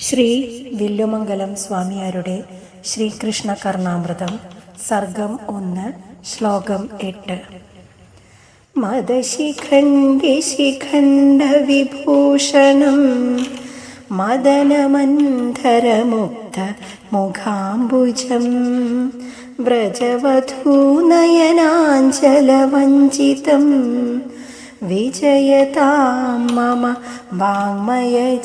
ശ്രീ വില്ലുമംഗലം സ്വാമിയാരുടെ ശ്രീകൃഷ്ണ കർണാമൃതം സർഗം ഒന്ന് ശ്ലോകം എട്ട്. മദശിഖണ്ഡി ശിഖണ്ഡ വിഭൂഷണം മദനമന്ധരമുക്ത മുഖാംബുജം വ്രജവധൂനയനാഞ്ചലവഞ്ചിതം വിജയതാം മമ വാങ്മയജീവിതം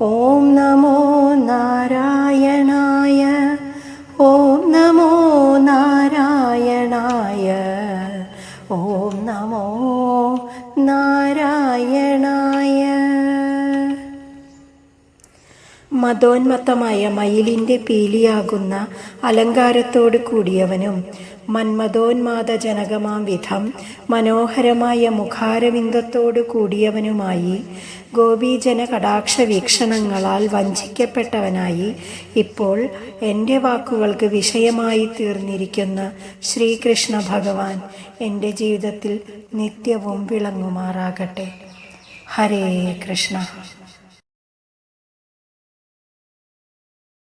ഓം നമോ നാരായണായ ഓം നമോ നാരായണായ ഓം നമോ നാരായണായ. മതോന്മത്തമായ മയിലിന്റെ പീലിയാകുന്ന അലങ്കാരത്തോട് കൂടിയവനും മന്മതോന്മാദജനകമാം വിധം മനോഹരമായ മുഖാരവിന്ദത്തോടു കൂടിയവനുമായി ഗോപീജന കടാക്ഷ വീക്ഷണങ്ങളാൽ വഞ്ചിക്കപ്പെട്ടവനായി ഇപ്പോൾ എന്റെ വാക്കുകൾക്ക് വിഷയമായി തീർന്നിരിക്കുന്ന ശ്രീകൃഷ്ണ ഭഗവാൻ എന്റെ ജീവിതത്തിൽ നിത്യവും വിളങ്ങുമാറാകട്ടെ. ഹരേ കൃഷ്ണ.